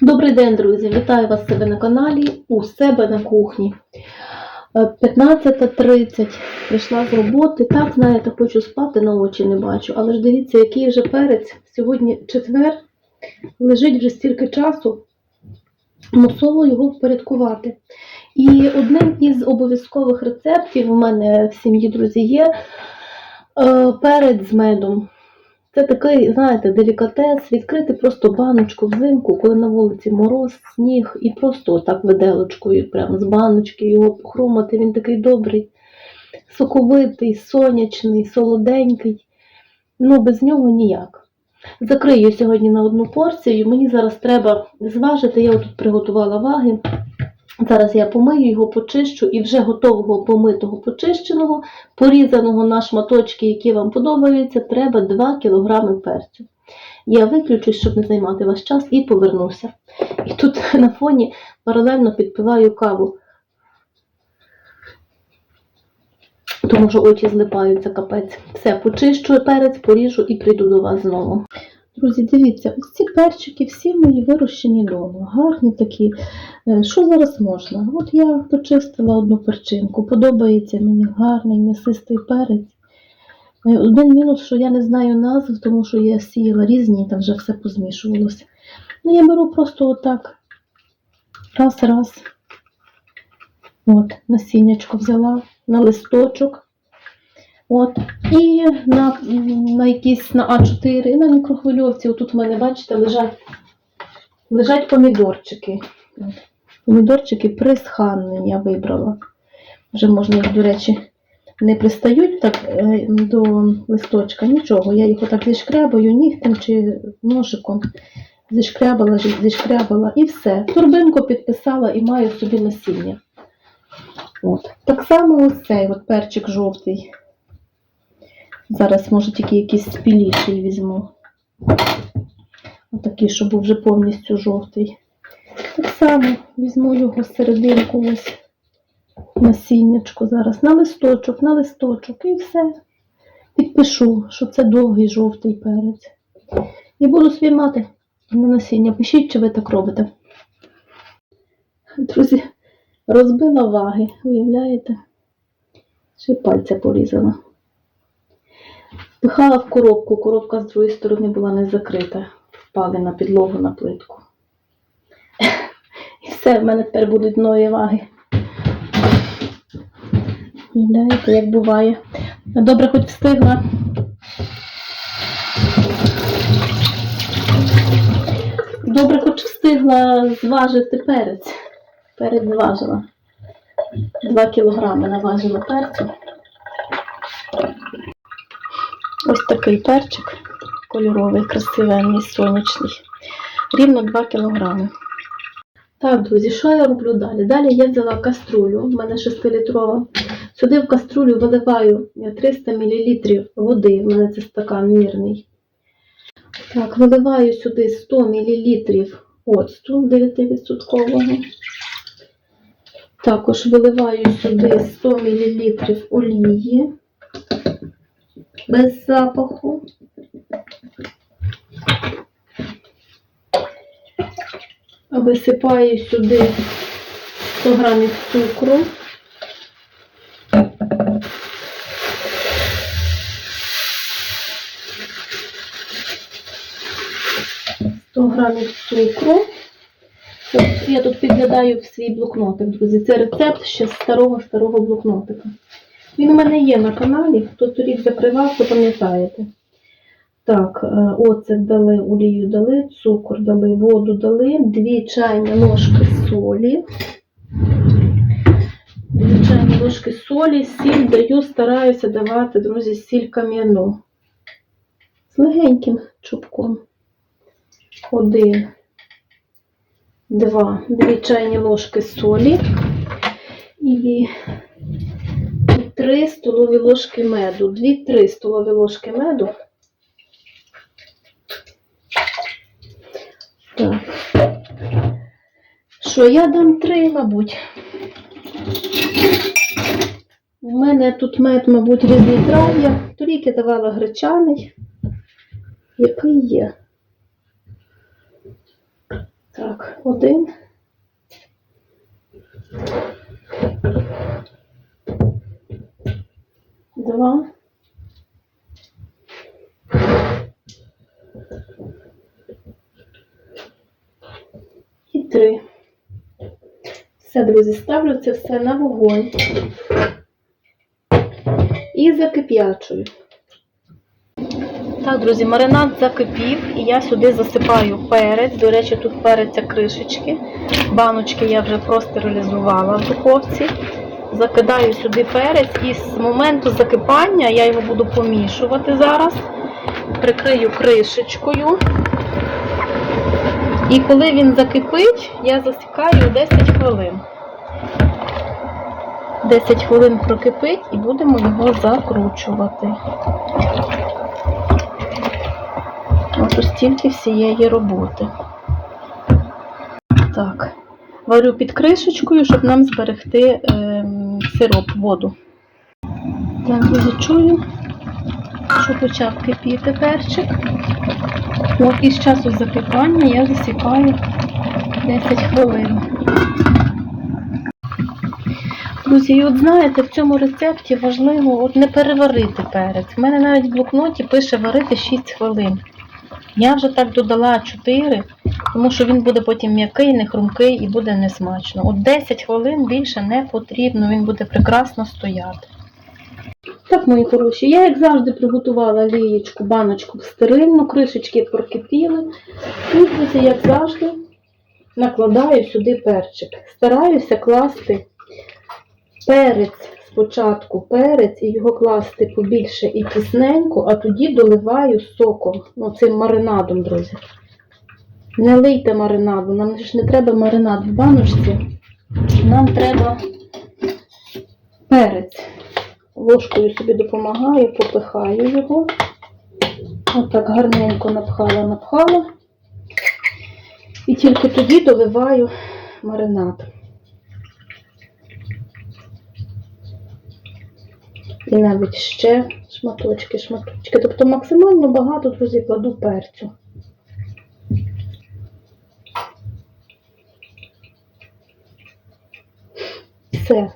Добрий день, друзі! Вітаю вас себе на каналі у себе на кухні. Е, 15.30 прийшла з роботи. Так, знаєте, хочу спати, на очі не бачу. Але ж дивіться, який вже перець. Сьогодні четвер, лежить вже стільки часу, мусово його впорядкувати. І одним із обов'язкових рецептів у мене в сім'ї, друзі, є е, перець з медом. Це такий, знаєте, делікатес, відкрити просто баночку взимку, коли на вулиці мороз, сніг, і просто отак виделочкою, прямо з баночки його похрумати. Він такий добрий, соковитий, сонячний, солоденький. Ну, без нього ніяк. Закрию сьогодні на одну порцію. Мені зараз треба зважити, я тут приготувала ваги. Зараз я помию його, почищу і вже готового помитого, почищеного, порізаного на шматочки, які вам подобаються, треба 2 кг перцю. Я виключусь, щоб не займати ваш час, і повернуся. І тут на фоні паралельно підпиваю каву. Тому що очі злипаються капець. Все, почищу перець, поріжу і прийду до вас знову. Друзі, дивіться, ось ці перчики всі мої вирощені вдома. Гарні такі. Е, Що зараз можна? От я почистила одну перчинку. Подобається мені гарний м'ясистий перець. Е, Один мінус, що я не знаю назв, тому що я сіяла різні, там вже все позмішувалося. Ну, я беру просто отак. Раз-раз. От, насіннячко взяла на листочок. От. І на, на якісь на А4, на мікрохвильовці. Отут в мене, бачите, лежать, лежать помідорчики. От. Помідорчики присханні я вибрала. Вже можна їх, до речі, не пристають так е, до листочка, нічого. Я їх отак зішкрябаю нігтем чи ножиком. Зішкрябала, зішкрябала і все. Турбинку підписала і маю собі насіння. От. Так само ось цей от перчик жовтий. Зараз, може, тільки якийсь спіліший візьму. Отакий, щоб був вже повністю жовтий. Так само візьму його серединку ось насіннячко зараз. На листочок, на листочок і все. Підпишу, що це довгий жовтий перець. І буду собі мати на насіння. Пишіть, чи ви так робите. Друзі, розбила ваги, уявляєте? Ще пальця порізала. Пихала в коробку, коробка з другої сторони була не закрита. Впали на підлогу на плитку. І все, в мене тепер будуть нові ваги. Уявляєте, як буває. Добре, хоч встигла. Добре, хоч встигла зважити перець. Перець зважила. Два кілограми наважила перцю. Ось такий перчик кольоровий, красивенний, сонячний. Рівно 2 кілограми. Так, друзі, що я роблю далі? Далі я взяла каструлю, в мене 6-літрова. Сюди в каструлю виливаю 300 мл води, в мене це стакан мірний. Так, виливаю сюди 100 мл оцту 9%. Також виливаю сюди 100 мл олії без запаху. Висипаю сюди 100 грамів цукру. Грамів цукру. Я тут підглядаю в свій блокнотик, друзі. Це рецепт ще старого-старого блокнотика. Він у мене є на каналі, хто торік закривав, то пам'ятаєте. Так, е, оцет дали, олію дали, цукор дали, воду дали, 2 чайні ложки солі. 2 чайні ложки солі, сіль даю, стараюся давати, друзі, сіль кам'яну. З легеньким чубком. Один, два, 2 чайні ложки солі. І 3 столові ложки меду. 2-3 столові ложки меду. Так. Що, я дам 3, мабуть. У мене тут мед, мабуть, різні трав'я. Торік я давала гречаний. Який є? Так. Так, один. Два. І три. Все, друзі, ставлю це все на вогонь. І закип'ячую. Так, друзі, маринад закипів, і я сюди засипаю перець. До речі, тут переця кришечки. Баночки я вже простерилізувала в духовці. Закидаю сюди перець і з моменту закипання я його буду помішувати зараз. Прикрию кришечкою. І коли він закипить, я засікаю 10 хвилин. 10 хвилин прокипить і будемо його закручувати. От ось стільки всієї роботи. Так, варю під кришечкою, щоб нам зберегти ем, сироп, воду. Так, дуже чую, що почав кипіти перчик. От із часу закипання я засікаю 10 хвилин. Друзі, і от знаєте, в цьому рецепті важливо от не переварити перець. У мене навіть в блокноті пише варити 6 хвилин. Я вже так додала 4, тому що він буде потім м'який, не хрумкий і буде несмачно. От 10 хвилин більше не потрібно, він буде прекрасно стояти. Так, мої хороші, я, як завжди, приготувала лієчку, баночку в стерильну, кришечки прокипіли. І, друзі, як завжди, накладаю сюди перчик. Стараюся класти перець спочатку, перець і його класти побільше і тісненько, а тоді доливаю соком, ну, цим маринадом, друзі. Не лийте маринаду, нам ж не треба маринад в баночці, нам треба перець. Ложкою собі допомагаю, попихаю його. Отак гарненько напхала, напхала. І тільки тоді доливаю маринад. І навіть ще шматочки, шматочки. Тобто максимально багато, друзі, кладу перцю. Все.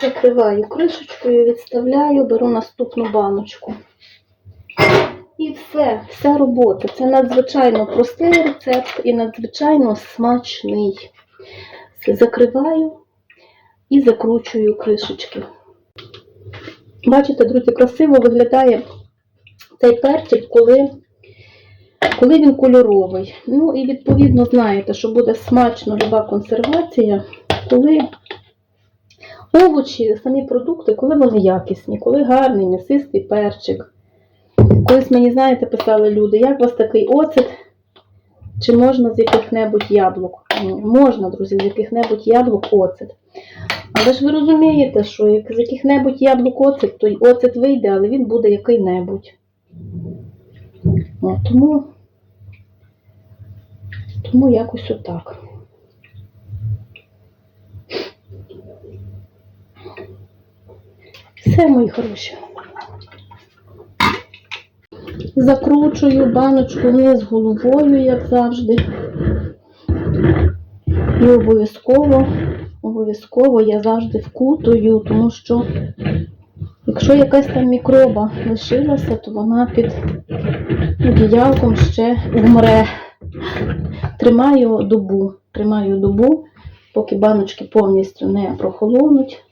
Закриваю кришечкою, відставляю, беру наступну баночку. І все, вся робота. Це надзвичайно простий рецепт і надзвичайно смачний. Все закриваю і закручую кришечки. Бачите, друзі, красиво виглядає цей перчик, коли, коли він кольоровий. Ну і відповідно знаєте, що буде смачно люба консервація, коли овочі, самі продукти, коли вони якісні, коли гарний, м'ясистий перчик. Колись мені, знаєте, писали люди, як у вас такий оцет, чи можна з яких-небудь яблук? Можна, друзі, з яких-небудь яблук оцет. Але ж ви розумієте, що як з яких-небудь яблук оцет, то оцет вийде, але він буде який-небудь. Тому, тому якось отак. Все, мої хороші. Закручую баночку вниз головою, як завжди. І обов'язково, обов'язково я завжди вкутую, тому що якщо якась там мікроба лишилася, то вона під одіялком ще вмре. Тримаю добу, тримаю добу, поки баночки повністю не прохолонуть.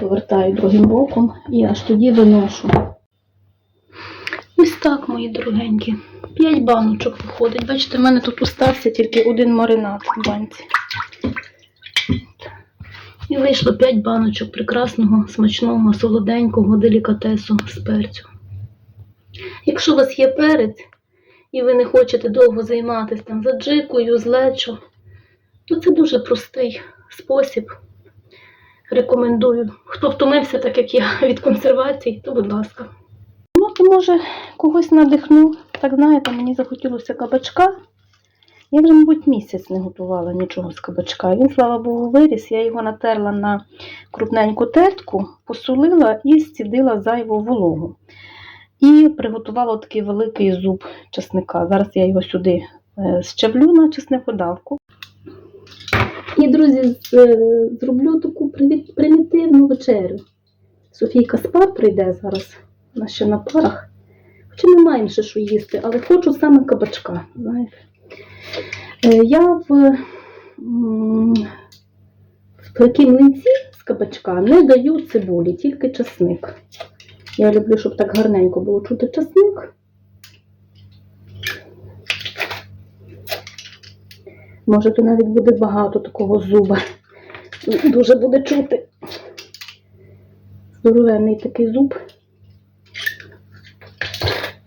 Повертаю другим боком і аж тоді виношу. Ось так, мої дорогенькі. П'ять баночок виходить. Бачите, в мене тут остався тільки один маринад в банці. І вийшло 5 баночок прекрасного, смачного, солоденького делікатесу з перцю. Якщо у вас є перець, і ви не хочете довго займатися там заджикою, з лечо, то це дуже простий спосіб. Рекомендую. Хто втомився, так як я, від консервації, то будь ласка. Ну, то може когось надихну. Так знаєте, мені захотілося кабачка. Я вже, мабуть, місяць не готувала нічого з кабачка. Він, слава Богу, виріс. Я його натерла на крупненьку тертку, посолила і зцідила зайву вологу. І приготувала такий великий зуб чесника. Зараз я його сюди е, щавлю на чесникодавку. І, друзі, е, зроблю таку примітивну вечерю. Софійка спав прийде зараз, вона ще на парах. Хоча не маємо ще що їсти, але хочу саме кабачка. Знаєте. Е, Я в, в такі млинці з кабачка не даю цибулі, тільки часник. Я люблю, щоб так гарненько було чути часник. Може, то навіть буде багато такого зуба. Дуже буде чути. Здоровенний такий зуб.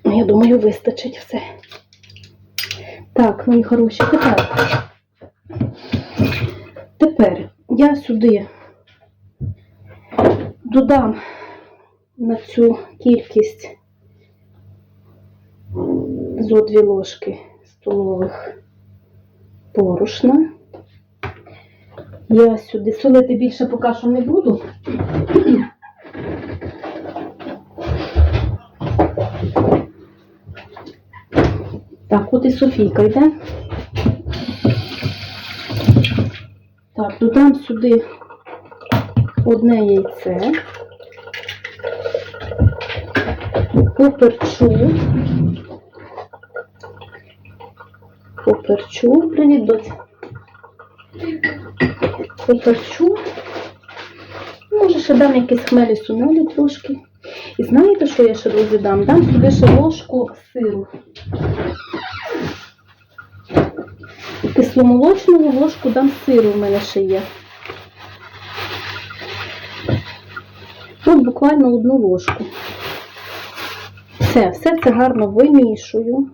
Ну, Я думаю, вистачить все. Так, мої хороші, тепер. Тепер я сюди додам на цю кількість зо дві ложки столових порошна. Я сюди солити більше поки що не буду. Так, от і Софійка йде. Так, додам сюди одне яйце. Поперчу. Поперчу. Привіт, доця. Поперчу. Може, ще дам якісь хмелі сунелі трошки. І знаєте, що я ще друзі дам? Дам сюди ще ложку сиру. Кисломолочного ложку дам сиру в мене ще є. От буквально одну ложку. Все, все це гарно вимішую.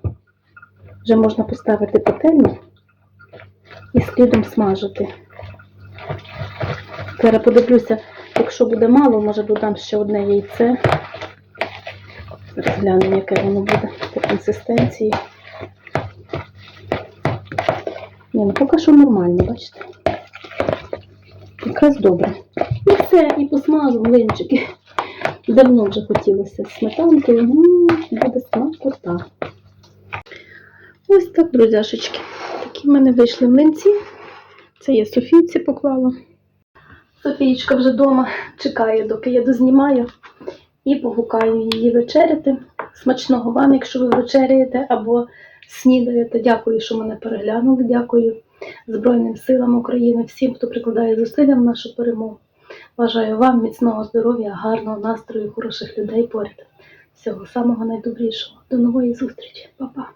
Вже можна поставити пательню і слідом смажити. Зараз подивлюся, якщо буде мало, може додам ще одне яйце. Зараз глянемо, яке воно буде по консистенції. Ні, ну поки що нормально, бачите? Якраз добре. І все, і посмажу млинчики. Давно вже хотілося з сметанкою. М, Буде смакота. Ось так, друзяшечки. Такі в мене вийшли млинці. Це я Софійці поклала. Софієчка вже вдома чекає, доки я дознімаю. І погукаю її вечеряти. Смачного вам, якщо ви вечеряєте або снідаєте. Дякую, що мене переглянули. Дякую Збройним силам України, всім, хто прикладає зусилля в нашу перемогу. Бажаю вам міцного здоров'я, гарного настрою, хороших людей поряд. Всього самого найдобрішого. До нової зустрічі. Па-па.